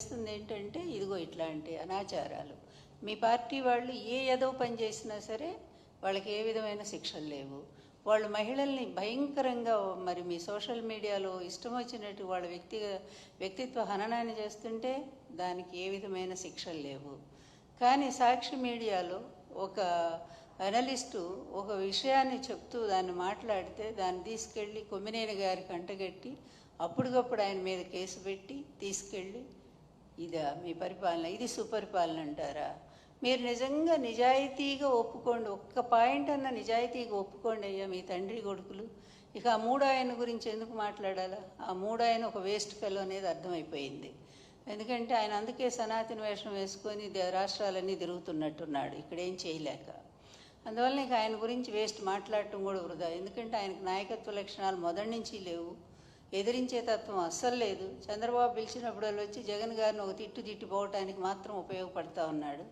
చేస్తుంది ఏంటంటే ఇదిగో ఇట్లాంటి అనాచారాలు. మీ పార్టీ వాళ్ళు ఏ ఏదో పని చేసినా సరే వాళ్ళకి ఏ విధమైన శిక్షలు లేవు. వాళ్ళు మహిళల్ని భయంకరంగా మరి మీ సోషల్ మీడియాలో ఇష్టం వచ్చినట్టు వాళ్ళ వ్యక్తి వ్యక్తిత్వ హననాన్ని చేస్తుంటే దానికి ఏ విధమైన శిక్షలు లేవు. కానీ సాక్షి మీడియాలో ఒక అనలిస్టు ఒక విషయాన్ని చెప్తూ దాన్ని మాట్లాడితే దాన్ని తీసుకెళ్ళి కొమ్మినేని గారికి అంటగట్టి అప్పటికప్పుడు ఆయన మీద కేసు పెట్టి తీసుకెళ్ళి ఇదా మీ పరిపాలన ఇది సుపరిపాలన అంటారా? మీరు నిజంగా నిజాయితీగా ఒప్పుకోండి ఒక్క పాయింట్ అన్న నిజాయితీగా ఒప్పుకోండి అయ్యా మీ తండ్రి కొడుకులు. ఇక ఆ మూడాయన గురించి ఎందుకు మాట్లాడాలా? ఆ మూడాయన ఒక వేస్ట్ ఫెలో అనేది అర్థమైపోయింది. ఎందుకంటే ఆయన అందుకే సనాతన వేషం వేసుకొని దే- రాష్ట్రాలన్నీ తిరుగుతున్నట్టున్నాడు ఇక్కడ ఏం చేయలేక. అందువల్ల ఇక ఆయన గురించి వేస్ట్ మాట్లాడటం కూడా వృధా. ఎందుకంటే ఆయనకు నాయకత్వ లక్షణాలు మొదటి నుంచి లేవు. ఎదిరించే తత్వం అస్సలు లేదు. చంద్రబాబు పిలిచినప్పుడల్లా వచ్చి జగన్ గారిని ఒక తిట్టు తిట్టిపోవటానికి మాత్రం ఉపయోగపడతా ఉన్నాడు.